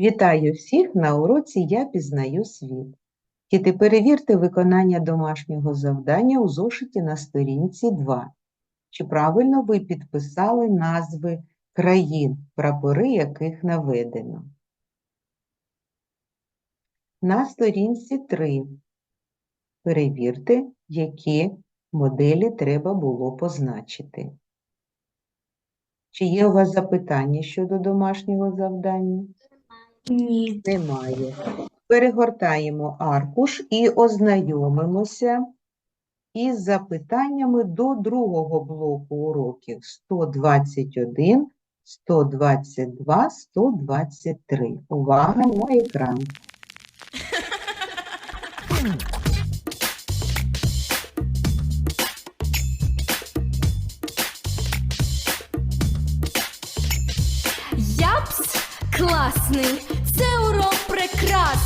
Вітаю всіх на уроці Я пізнаю світ. Діти, перевірте виконання домашнього завдання у зошиті на сторінці 2. Чи правильно ви підписали назви країн, прапори яких наведено? На сторінці 3 перевірте, які моделі треба було позначити. Чи є у вас запитання щодо домашнього завдання? Ні. Немає. Перегортаємо аркуш і ознайомимося із запитаннями до другого блоку уроків 121, 122, 123. Увага на екран. Япс класний,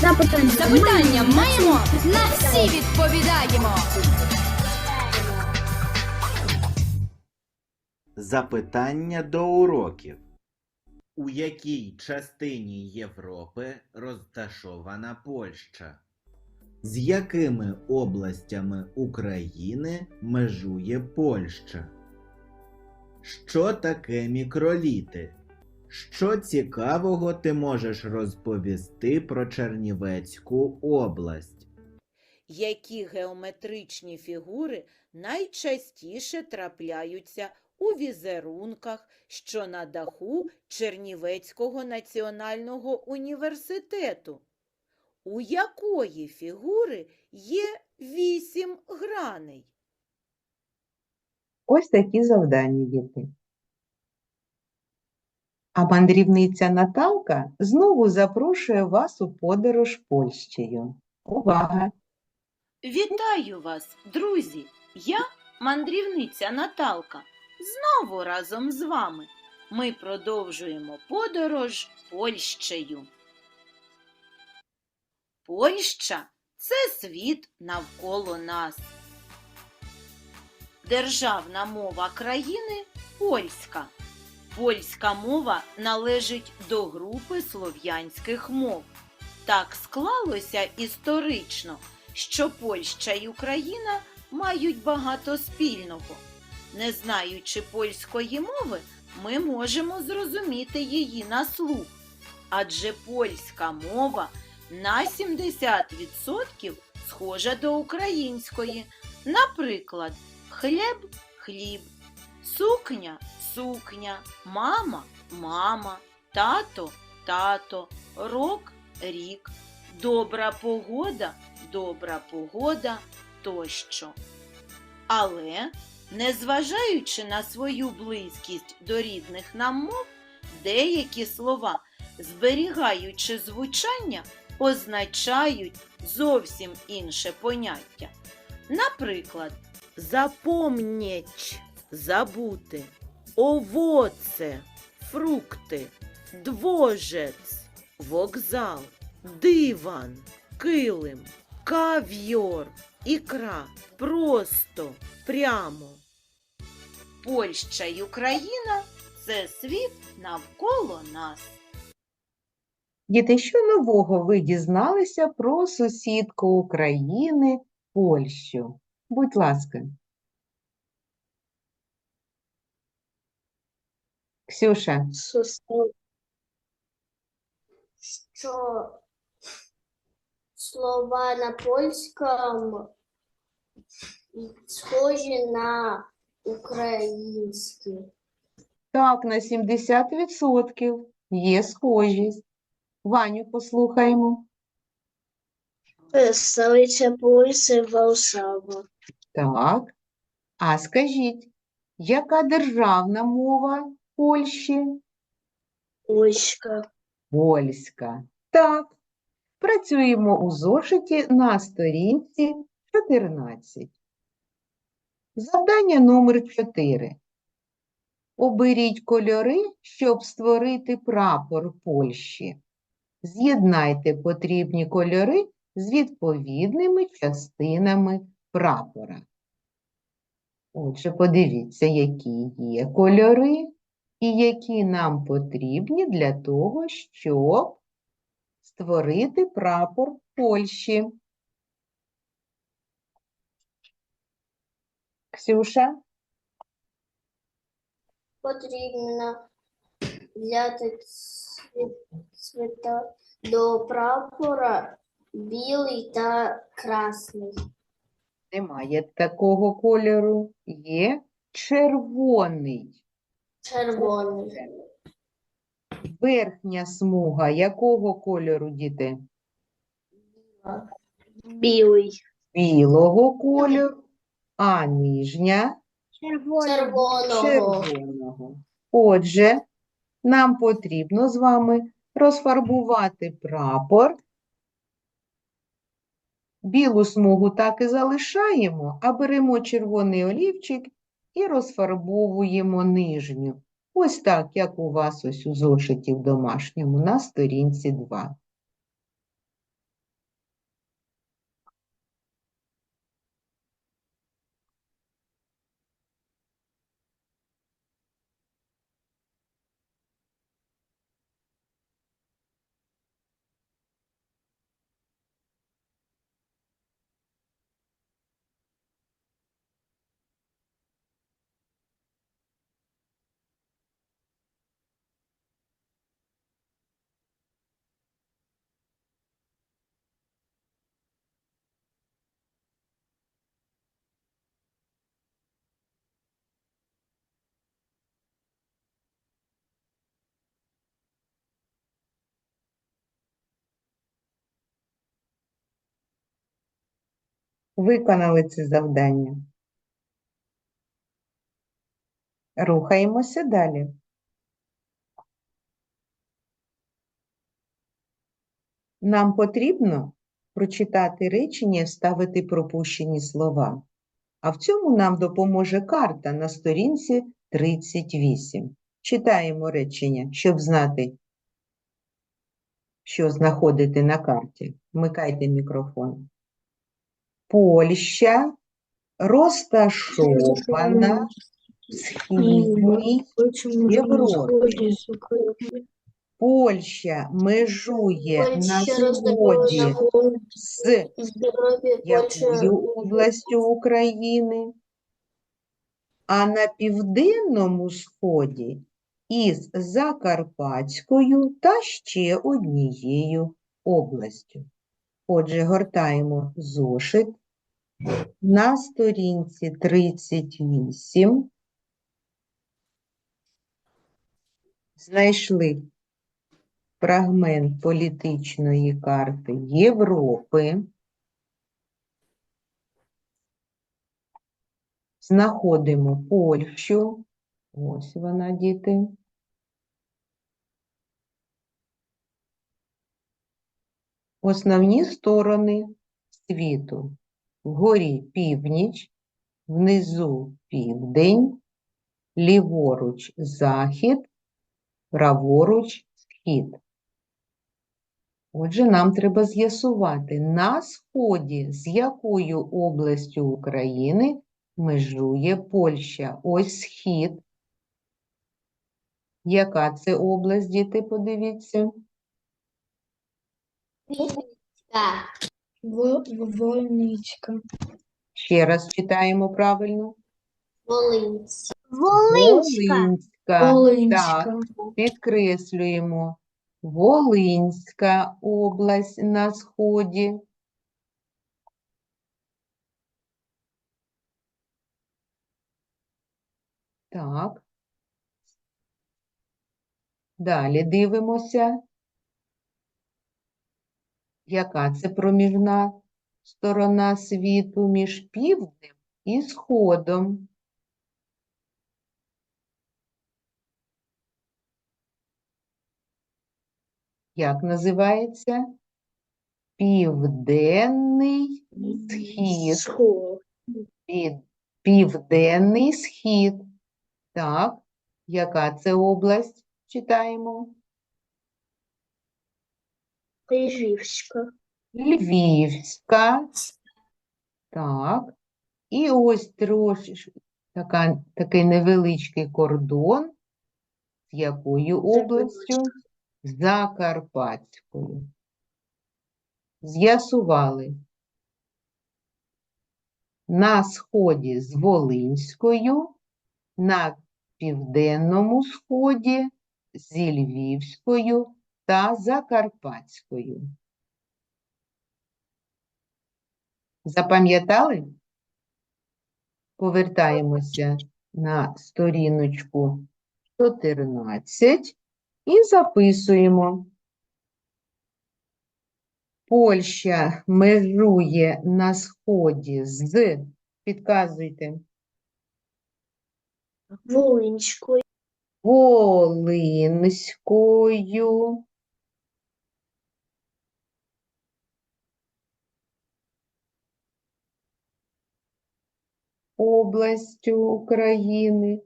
Запитання. Запитання маємо, на всі відповідаємо. Запитання до уроків. У якій частині Європи розташована Польща? З якими областями України межує Польща? Що таке мікроліти? Що цікавого ти можеш розповісти про Чернівецьку область? Які геометричні фігури найчастіше трапляються у візерунках, що на даху Чернівецького національного університету? У якої фігури є вісім граней? Ось такі завдання, діти. А мандрівниця Наталка знову запрошує вас у подорож Польщею. Увага! Вітаю вас, друзі! Я мандрівниця Наталка. Знову разом з вами. Ми продовжуємо подорож Польщею. Польща це світ навколо нас. Державна мова країни польська. Польська мова належить до групи слов'янських мов. Так склалося історично, що Польща й Україна мають багато спільного. Не знаючи польської мови, ми можемо зрозуміти її на слух, адже польська мова на 70% схожа до української. Наприклад, хліб хліб, сукня сукня, мама мама, тато тато, рок рік, добра погода добра погода тощо. Але, незважаючи на свою близькість до рідних нам мов, деякі слова, зберігаючи звучання, означають зовсім інше поняття. Наприклад, запомніть забути, овоце, фрукти, двожець, вокзал, диван, килим, кав'йор, ікра, просто, прямо. Польща й Україна це світ навколо нас. Діти, що нового ви дізналися про сусідку України Польщу? Будь ласка. Ксюша. Що слова на польському схожі на українські. так, на 70% є схожість. Ваню послухаємо. Столиця Польщі Варшава. Так. А скажіть, яка державна мова Польщі? Польська. Польська. Так. Працюємо у зошиті на сторінці 14. Завдання номер 4. Оберіть кольори, щоб створити прапор Польщі. З'єднайте потрібні кольори з відповідними частинами прапора. Отже, подивіться, які є кольори і які нам потрібні для того, щоб створити прапор Польщі. Ксюша? Потрібно взяти цві- цвіта до прапора білий та красний. Немає такого кольору. Є червоний. Червоний. Верхня смуга якого кольору, діти? Білий. Білого кольору, а нижня Червоного. червоного. Отже, нам потрібно з вами розфарбувати прапор. Білу смугу так і залишаємо, а беремо червоний олівчик і розфарбовуємо нижню. Ось так, як у вас ось у зошиті в домашньому на сторінці 2. Виконали це завдання. Рухаємося далі. Нам потрібно прочитати речення і вставити пропущені слова. А в цьому нам допоможе карта на сторінці 38. Читаємо речення, щоб знати, що знаходити на карті. Вмикайте мікрофон. Польща розташована в східній Європі. Польща межує на сході з якою областю України, а на південному сході із Закарпатською та ще однією областю. Отже, гортаємо зошит на сторінці 38. Знайшли фрагмент політичної карти Європи. Знаходимо Польщу. Ось вона, діти. Основні сторони світу. Вгорі північ, внизу південь, ліворуч захід, праворуч схід. Отже, нам треба з'ясувати, на сході з якою областю України межує Польща. Ось схід. Яка це область, діти, подивіться? Так. Вольничка. Ще раз читаємо правильно. Волинська. Волинська. Волинська. Так, підкреслюємо. Волинська область на сході. Так. Далі дивимося. Яка це проміжна сторона світу між півднем і сходом? Як називається? Південний схід. Південний схід. Так, яка це область? Читаємо. Львівська. Львівська. Так. І ось трошки така, такий невеличкий кордон. З якою областю? Закарпатською. З'ясували. На сході з Волинською, на південному сході зі Львівською та Закарпатською. Запам'ятали? Повертаємося на сторіночку 14 і записуємо. Польща межує на сході з, підказуйте, Волинською. Волинською, областю України,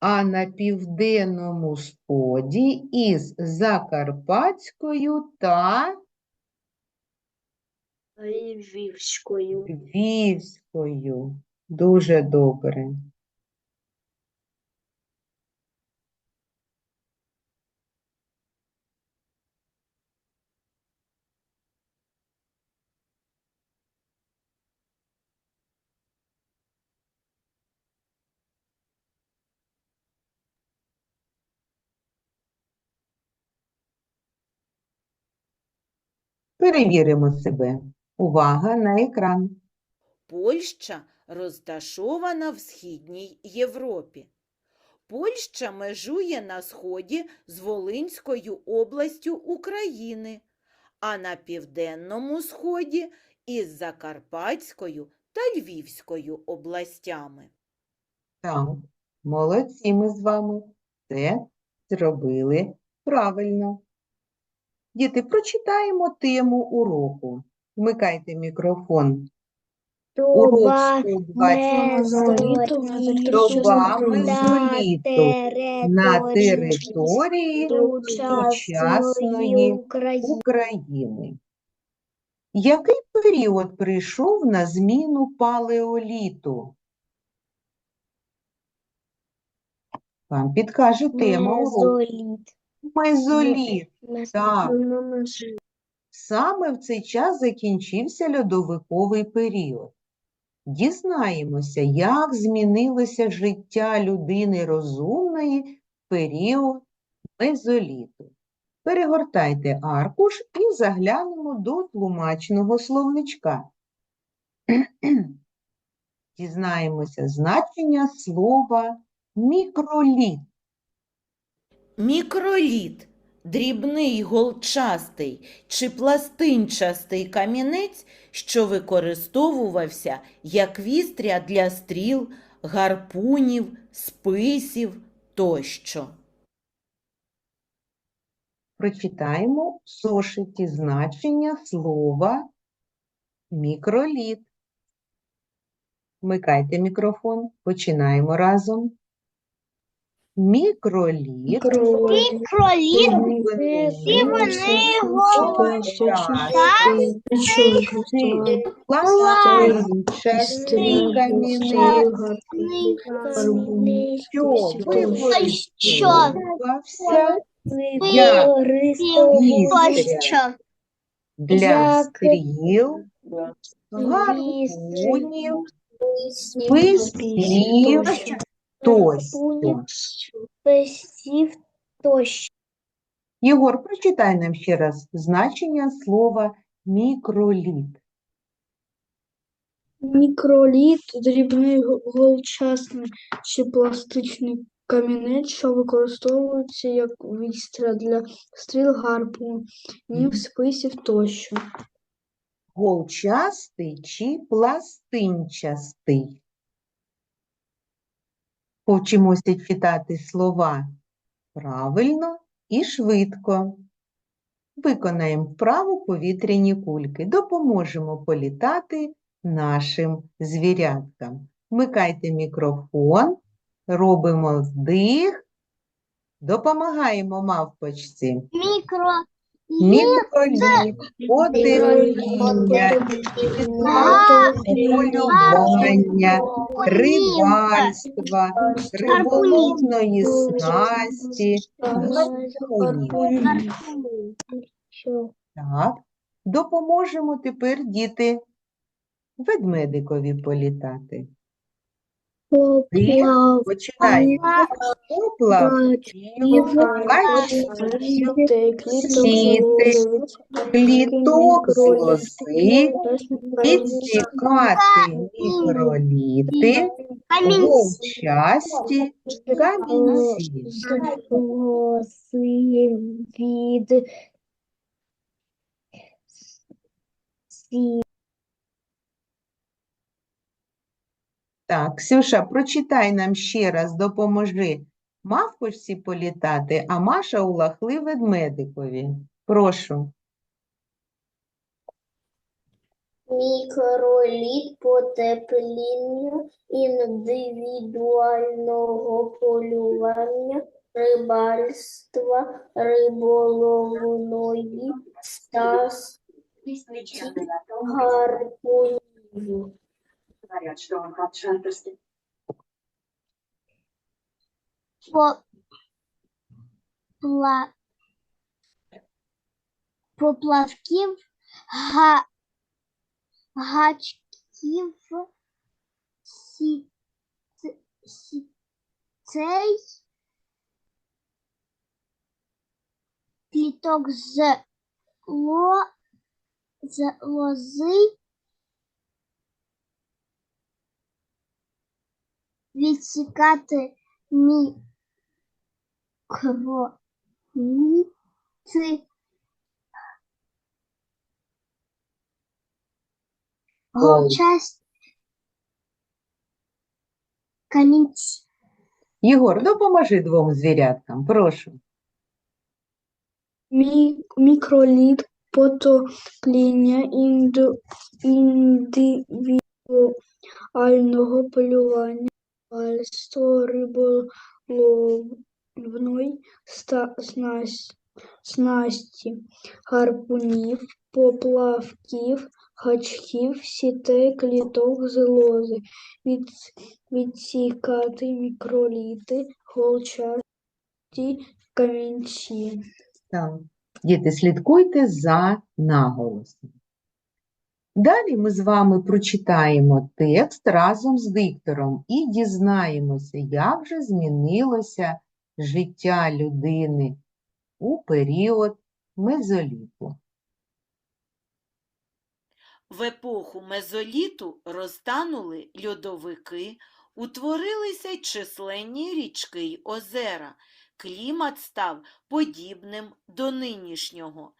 а на південному сході із Закарпатською та Львівською. Львівською. Дуже добре. Перевіримо себе. Увага на екран. Польща розташована в Східній Європі. Польща межує на сході з Волинською областю України, а на південному сході із Закарпатською та Львівською областями. Так, молодці ми з вами. Це зробили правильно. Діти, прочитаємо тему уроку. Вмикайте мікрофон. Урок 120 доба мезоліту на території сучасної України. Який період прийшов на зміну палеоліту? Вам підкаже тема уроку. Мезоліт. Так. Саме в цей час закінчився льодовиковий період. Дізнаємося, як змінилося життя людини розумної в період мезоліту. Перегортайте аркуш і заглянемо до тлумачного словничка. Дізнаємося значення слова мікроліт. Мікроліт дрібний голчастий чи пластинчастий камінець, що використовувався як вістря для стріл, гарпунів, списів тощо. Прочитаємо в зошиті значення слова мікроліт. Вмикайте мікрофон, починаємо разом. Мікроліт Мікроліт. всі вони пластинчастий камінець, що використовувався як вістря для Як стріл, гарпунів, списів тощо. Песів тощо. Єгор, прочитай нам ще раз значення слова мікроліт. Мікроліт дрібний голчасний чи пластичний камінець, що використовується як вістря для стріл гарпунів, списів тощо. Голчастий чи пластинчастий? Повчимося читати слова правильно і швидко. Виконаємо вправу повітряні кульки. Допоможемо політати нашим звіряткам. Вмикайте мікрофон, робимо вдих, допомагаємо мавпочці. Мікро. Мікроліт, потепління, полювання, рибальства, риболовної снасті, гарпунів. Так, допоможемо тепер діти ведмедикові політати. Поплав. Починаємо. Поплав, кліток з лози, підсікати мікроліти, вовчасті камінці. Волоси від Так, Ксюша, прочитай нам ще раз, допоможи мавпочці політати, а Маша улахли ведмедикові. Прошу. Мікроліт потепління індивідуального полювання, рибальства, риболовної стас гарпунів. По- пла- Поплавків, га, гачків, сі, ц- сітей, пліток з, ло, з лози, відсікати мікроліти, голчасть, камінці. Єгор, допоможи двом звіряткам, прошу. Мі- Мікроліт потопління інду, індивідуального полювання, пальство риболовної снасті, гарпунів, поплавків, гачків, сітей, кліток з лози, від, відсікати мікроліти, голчасті камінці. Так. Діти, слідкуйте за наголосом. Далі ми з вами прочитаємо текст разом з диктором і дізнаємося, як же змінилося життя людини у період мезоліту. В епоху мезоліту розтанули льодовики, утворилися численні річки й озера. Клімат став подібним до нинішнього.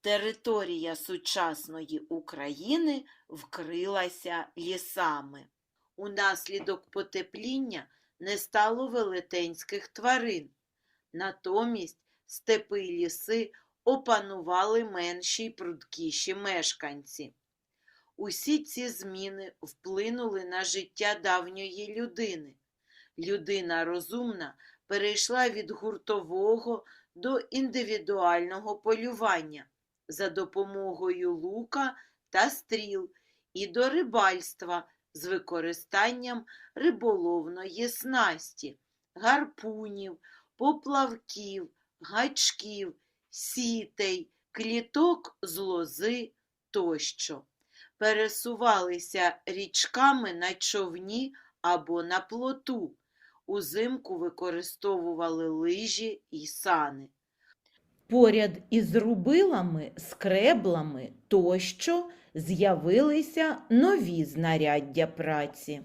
Територія сучасної України вкрилася лісами. Унаслідок потепління не стало велетенських тварин. Натомість степи й ліси опанували менші й прудкіші мешканці. Усі ці зміни вплинули на життя давньої людини. Людина розумна перейшла від гуртового до індивідуального полювання за допомогою лука та стріл і до рибальства з використанням риболовної снасті, гарпунів, поплавків, гачків, сітей, кліток з лози тощо. Пересувалися річками на човні або на плоту. Узимку використовували лижі й сани. Поряд із рубилами, скреблами тощо з'явилися нові знаряддя праці.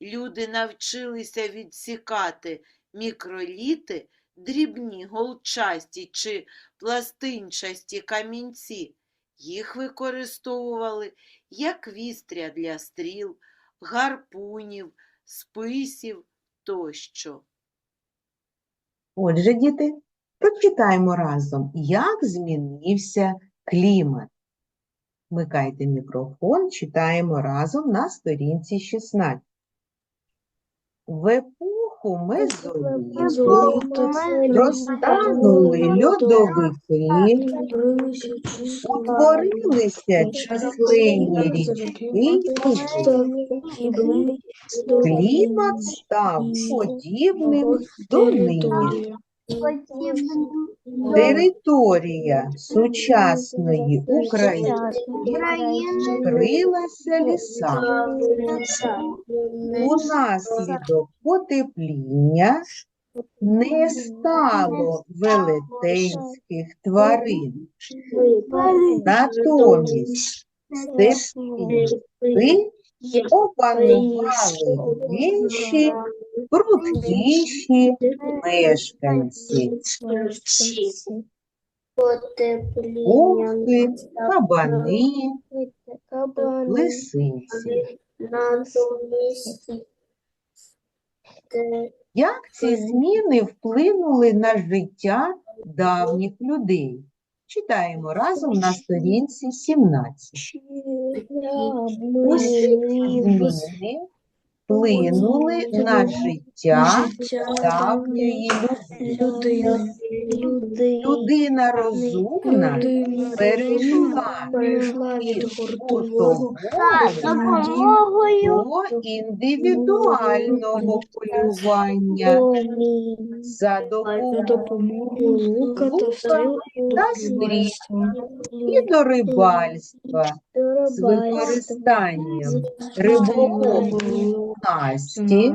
Люди навчилися відсікати мікроліти, дрібні голчасті чи пластинчасті камінці. Їх використовували як вістря для стріл, гарпунів, списів тощо. Отже, діти, Прочитаємо разом, як змінився клімат. Вмикайте мікрофон, читаємо разом на сторінці 16. В епоху мезоліту розтанули льодовики, утворилися численні річки і. Клімат став подібним до нині. Територія сучасної України вкрилася лісами. Унаслідок потепління не стало велетенських тварин. Натомість степи опанували інші, прудкіші мешканці. Овки, кабани, лисиці. Як ці зміни вплинули на життя давніх людей? Читаємо разом на сторінці 17. Усі зміни вплинули на життя давньої людини. Людина розумна перейшла від гуртового до індивідуального полювання. За допомогою лука та стріл і до рибальства з використанням риболовної снасті,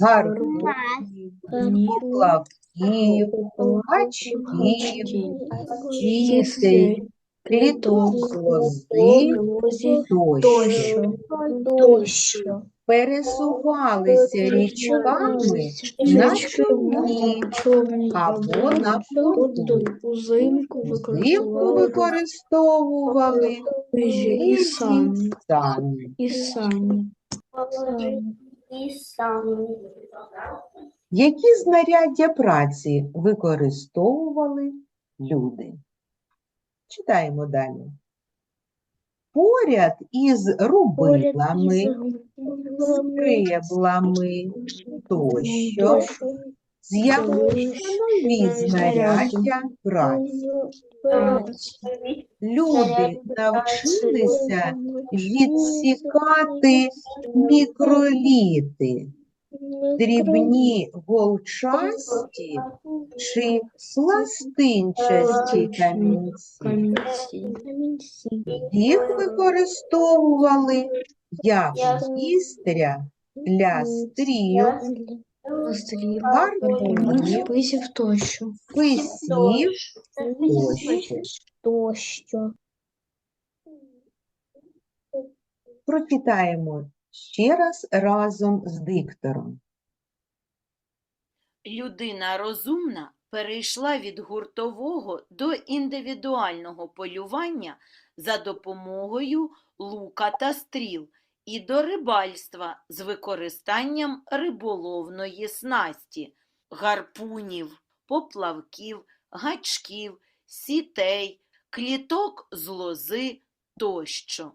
гарпунів, поплавків, гачків, кістей, кліток з лози тощо. тощо. Пересувалися річками на човні або на плоту. Узимку використовували використовували і сані. Які знаряддя праці використовували люди? Читаємо далі. Поряд із рубилами, скреблами тощо з'явилися нові знаряддя праці. Люди навчилися відсікати мікроліти, дрібні голчасті чи пластинчасті камінці. Їх використовували як вістря для стріл, Стріл, гарпунів, списів тощо. писів. Тощо. Прочитаємо ще раз разом з диктором. Людина розумна перейшла від гуртового до індивідуального полювання за допомогою лука та стріл і до рибальства з використанням риболовної снасті, гарпунів, поплавків, гачків, сітей, кліток з лози тощо.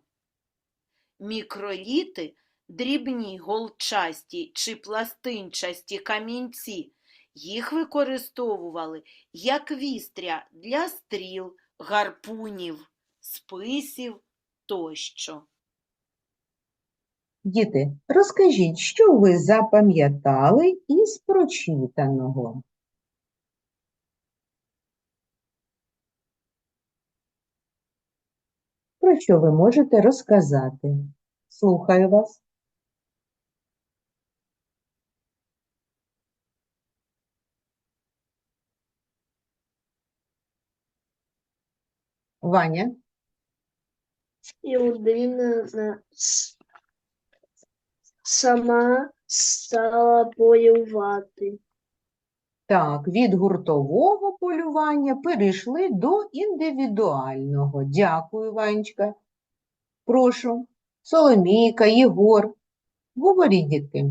Мікроліти дрібні голчасті чи пластинчасті камінці. Їх використовували як вістря для стріл, гарпунів, списів тощо. Діти, розкажіть, що ви запам'ятали із прочитаного? Про що ви можете розказати? Слухаю вас. Ваня? Людина на- с- сама стала полювати. Так, від гуртового полювання перейшли до індивідуального. Дякую, Ванечка. Прошу, Соломійка, Єгор. Говоріть, дітки.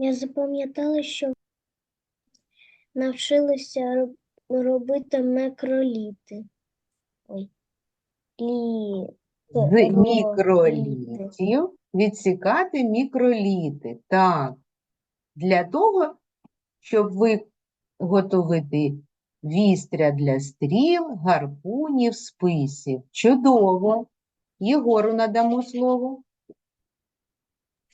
Я запам'ятала, що навчилися роб- робити мікроліти. Ой. Лі... З Ро- мікролітів відсікати мікроліти. Так. Для того, щоб виготовити вістря для стріл, гарпунів, списів. Чудово. Єгору надамо слово.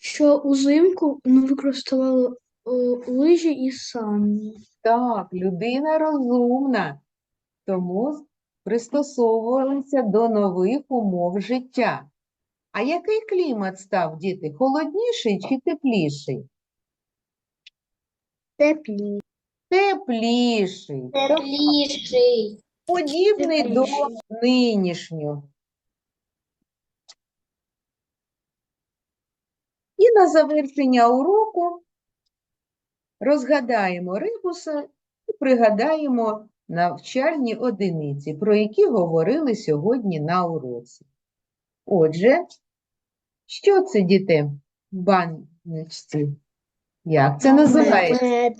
Що узимку ми використовували е, лижі і сані. Так, людина розумна, тому пристосовувалися до нових умов життя. А який клімат став, діти? Холодніший чи тепліший? Теплі. Тепліший. Тепліший. Подібний до нинішнього. І на завершення уроку розгадаємо ребуса і пригадаємо навчальні одиниці, про які говорили сьогодні на уроці. Отже, що це, діти, в баночці? Як це називається?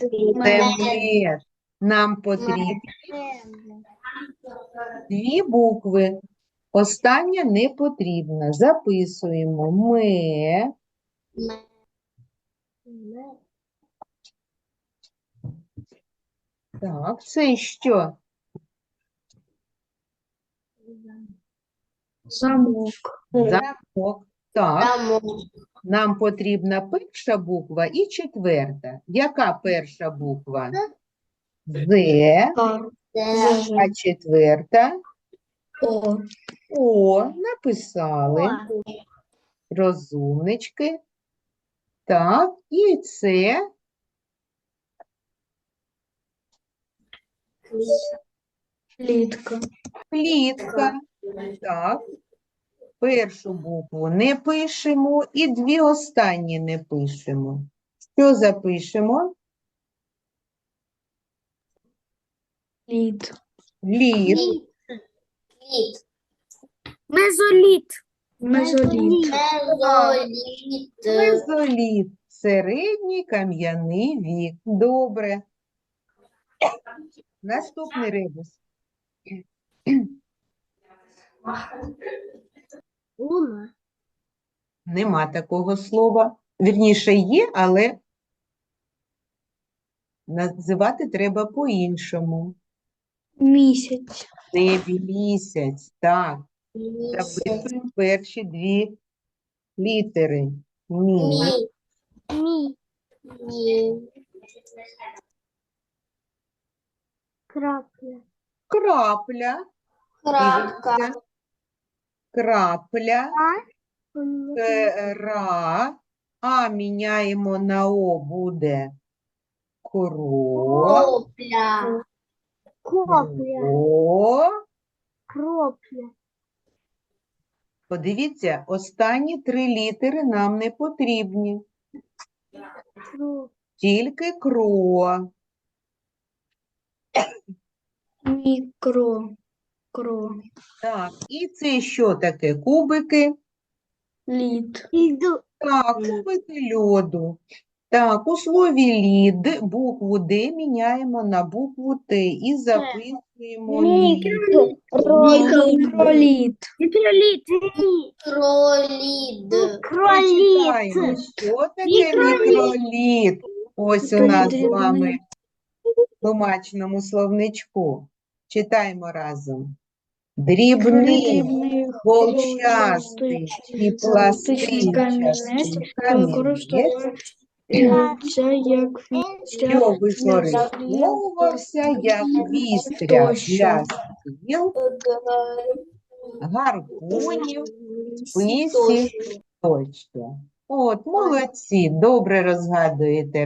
Нам потрібні дві букви. Остання не потрібна. Записуємо ме. Так, це що? Замок. Замок. Так, нам потрібна перша буква і четверта. Яка перша буква? З, а четверта? О. О, написали. Розумнички. Так, і це Літка. клітка. Так. Першу букву не пишемо і дві останні не пишемо. Що запишемо? Лід. Літ. Мезоліт. Мезоліт. Мезоліт. Середній кам'яний вік. Добре. Наступний ребус. Луна. Нема такого слова. Вірніше є, але називати треба по-іншому. Місяць. Небі місяць. Так. Записуємо перші дві літери. Мі. Мі. Крапля. Крапля. Дивимося. Крапля. Е, Ра. А міняємо на О буде кро. Копля. О. Кропля. Подивіться, останні три літери нам не потрібні. Тільки кро. Мікро. Кро. Так, і це що таке? Кубики? Лід. Так, кубики льоду. Так, у слові лід букву Д міняємо на букву Т і записуємо лід. Мікролід. Мікроліт. Кролід. Прочитаємо, що таке мікроліт. Ось у нас з вами в тлумачному словничку. Читаємо разом. Дрібний, голчастий і пластичний камінець камінець, використовується як використовувався як вістря Тощо. для стріл, гарпунів, списів тощо. От, молодці, добре розгадуєте